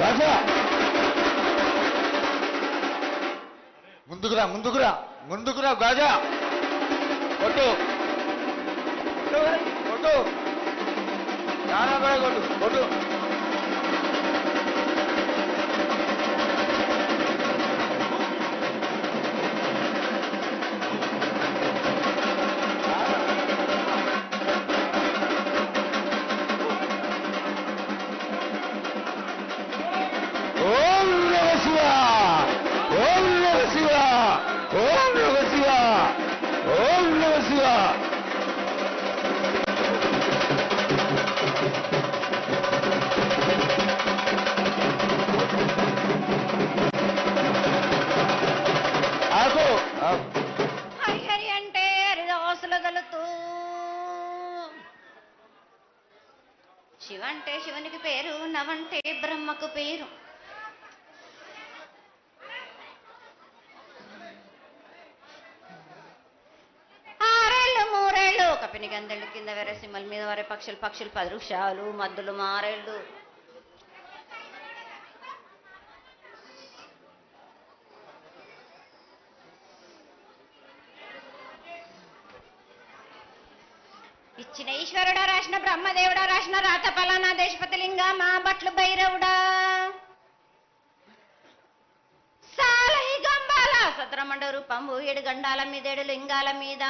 రాజా! ముందుకురా ముందుకురా ముందుకురా Gaza! కొట్టు! కొట్టు! చాలా కూడా కొట్టు కొట్టు! పక్షులు పక్షులు పది వృక్షాలు మద్దులు మారేళ్ళు. ఇచ్చిన ఈశ్వరుడా రాసిన బ్రహ్మదేవుడా రాసిన రాత పలానా దేశపతి లింగ మా బట్లు భైరవుడా. సాలహి గంబాల సద్రమండ రూపంబు ఏడు గండాల మీద ఏడు లింగాల మీద.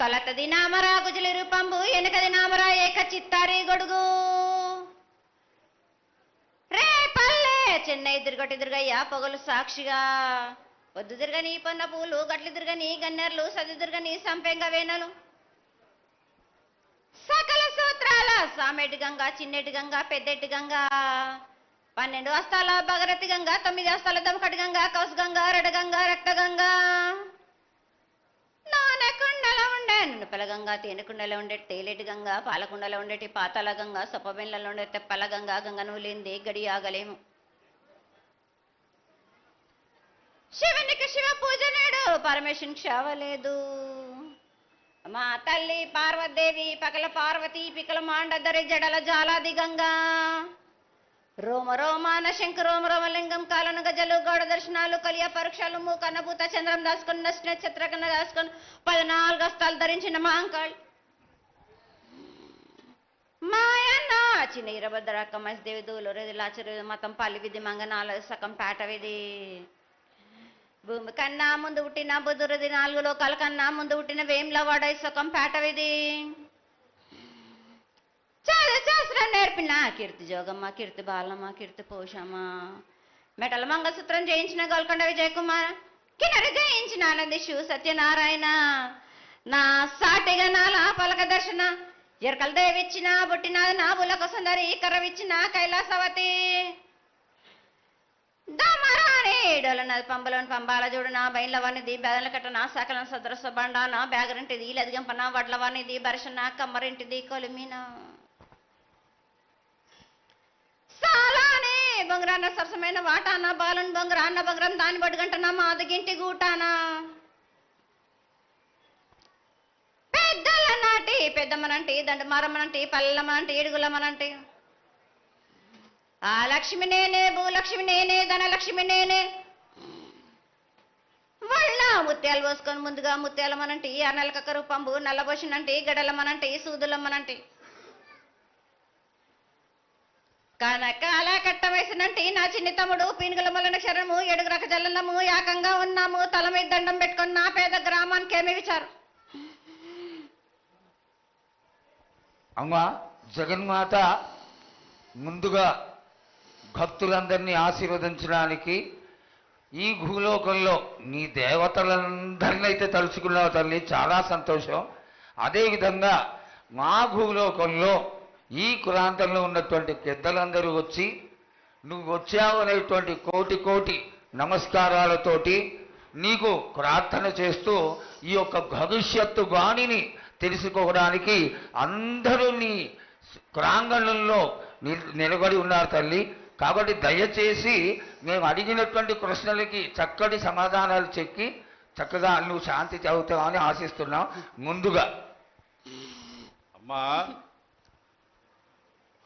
తొలతది నామరా గుజలి రూపంబు వెనకది నామరా ఏక చిత్తారి గొడుగు. రే పల్లె చెన్నై దుర్గటి దుర్గయ్య పొగలు సాక్షిగా. పొద్దు దుర్గని పొన్న పూలు గట్లు దుర్గని గన్నెర్లు సది దుర్గని సంపెంగ వేనలు సకల సూత్రాల సామెటి గంగ చిన్నెటి గంగా పెద్దటి గంగా. పన్నెండు హస్తాల భగరతి గంగా తొమ్మిది హస్తాల దమకటి గంగ కౌస్ గంగా రెడ రక్త గంగా. నానకుండలో ఉండే నునుపల గంగ తేనెకుండలో ఉండే తేలేటి గంగ పాలకుండలో ఉండేటి పాతాల గంగ సొప్పబెండ్లలో ఉండే తెప్పల గంగ గంగ నూలింది గడి ఆగలేము. శివునికి శివ పూజ నేడు పరమేశ్వరునికి క్షవలేదు మా తల్లి పార్వదేవి పగల పార్వతి పికల మాండదరి జడల జాలాది గంగా. రోమ రోమాన శంకు రోమ రోమలింగం కాలను గజలు గౌడ దర్శనాలు కలియ పరీక్షలు మూకన్నభూత చంద్రం దాసుకొని నచ్చిన చిత్రకన్న దాసుకొని పద్నాలుగు హస్తాలు ధరించిన మాంకాళ్ మాయన్న చిన్న ఇరభద్రక్క మసిదేవి దూలూరు లాచరు మతం పల్లి విధి మంగనాల సకం పేట విధి. భూమి కన్నా ముందు పుట్టిన బుధురది నాలుగు లోకాల కన్నా ముందు పుట్టిన వేమ్లవాడ పేట విదీ చాలా శాస్త్రం నేర్పిన. కీర్తి జోగమ్మ కీర్తి బాలమ్మ కీర్తి పోషమ్మ. మెటల మంగళసూత్రం జయించిన గోల్కొండ విజయకుమార్ కుమార్ జయించిన ఆనంది శివ సత్యనారాయణ. నా సాటిగా నాలా పలక దర్శన ఎరకల దేవిచ్చిన బుట్టిన నా బులక సుందరి కరవిచ్చిన కైలాసవతి. దమరాని పంబలోని పంబాల చూడు నా బయలవనిది బెదల కట్ట నా సకలం సదరస బండ నా బ్యాగరింటిది వడ్ల వడ్లవనిది బరిషన కమ్మరింటిది కొలిమీనా. సాలానే బొంగరాన్న సరసమైన వాటాన బాలుని బంగారం దాన్ని దాని మా మాదిగింటి గూటానా. పెద్దల నాటి పెద్దమ్మనంటి దండమారమ్మనంటి పల్లెమ్మనంటి ఏడుగులమ్మనంటి. ఆ లక్ష్మి నేనే భూలక్ష్మి నేనే ధనలక్ష్మి నేనే. వాళ్ళ ముత్యాలు పోసుకొని ముందుగా ముత్యాలమ్మనంటి ఆ నలకక్క రూపంబు నల్లబోసినంటి గడలమ్మనంటి సూదులమ్మనంటి. కనక అలా వేసినంటి నా చిన్ని తమ్ముడు పీనుగుల మొలన క్షరము ఏడుగు రక జల్లము ఏకంగా ఉన్నాము. తల మీద దండం పెట్టుకుని నా పేద గ్రామానికి ఏమి విచారు అమ్మా జగన్మాత ముందుగా భక్తులందరినీ ఆశీర్వదించడానికి ఈ భూలోకంలో నీ దేవతలందరినైతే అయితే తలుచుకున్నావు తల్లి. చాలా సంతోషం. అదేవిధంగా మా భూలోకంలో ఈ ప్రాంతంలో ఉన్నటువంటి పెద్దలందరూ వచ్చి నువ్వు వచ్చావు అనేటువంటి కోటి కోటి నమస్కారాలతోటి నీకు ప్రార్థన చేస్తూ ఈ యొక్క భవిష్యత్తు వాణిని తెలుసుకోవడానికి అందరూ నీ ప్రాంగణంలో నిలబడి ఉన్నారు తల్లి. కాబట్టి దయచేసి మేము అడిగినటువంటి ప్రశ్నలకి చక్కటి సమాధానాలు చెక్కి చక్కగా నువ్వు శాంతి చదువుతావని ఆశిస్తున్నాం ముందుగా. అమ్మా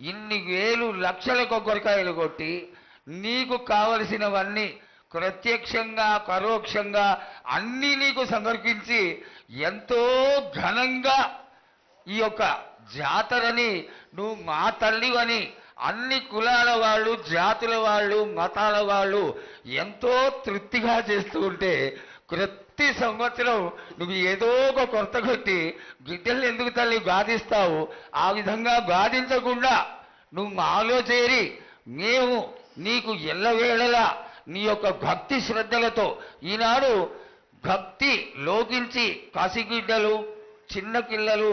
ఇన్ని వేలు లక్షల కొబ్బరికాయలు కొట్టి నీకు కావలసినవన్నీ ప్రత్యక్షంగా పరోక్షంగా అన్నీ నీకు సమర్పించి ఎంతో ఘనంగా ఈ యొక్క జాతరని నువ్వు మా తల్లివని అన్ని కులాల వాళ్ళు జాతుల వాళ్ళు మతాల వాళ్ళు ఎంతో తృప్తిగా చేస్తూ ఉంటే ప్రతి సంవత్సరం నువ్వు ఏదో ఒక కొరత కొట్టి బిడ్డల్ని ఎందుకు తల్లి బాధిస్తావు ఆ విధంగా బాధించకుండా నువ్వు మాలో చేరి మేము నీకు ఎల్లవేళలా నీ యొక్క భక్తి శ్రద్ధలతో ఈనాడు భక్తి లోకించి కాశీగిడ్డలు చిన్న పిల్లలు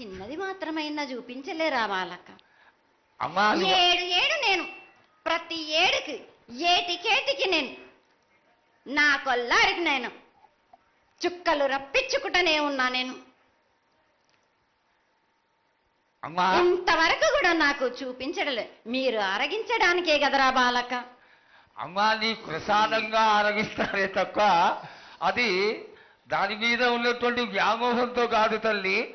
చిన్నది మాత్రమైనా చూపించలేరా బాలక అమ్మా అది- ఏడు ఏడు నేను. ప్రతి ఏడుకి ఏటికేటికి నేను. నా కొల్లారికి నేను. చుక్కలు రప్పించుకుంటూనే ఉన్నా నేను. అమ్మా. ఇంతవరకు కూడా నాకు చూపించడలే. మీరు అరగించడానికే కదరా బాలక అమ్మా నీ ప్రసాదంగా ఆరగిస్తారే తప్ప అది దాని మీద ఉన్నటువంటి వ్యామోహంతో కాదు తల్లి.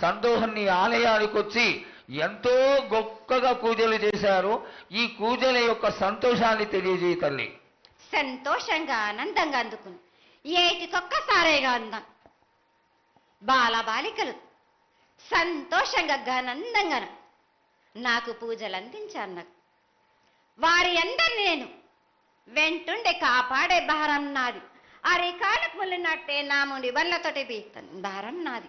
సందోహం నీ ఆలయానికి వచ్చి ఎంతో గొప్పగా పూజలు చేశారు. ఈ పూజల యొక్క సంతోషాన్ని తెలియజేయ తల్లి. సంతోషంగా ఆనందంగా అందుకుని. ఏటికొక్కసారేగా అందాం. బాల బాలికలు సంతోషంగా ఘనందంగా నాకు పూజలు అందించారు. నాకు వారి అందరిని నేను వెంటుండే కాపాడే భారం నాది. అరికాలకు ముళ్ళినట్టే నా ముడి వల్లతోటి బీక్తాను భారం నాది.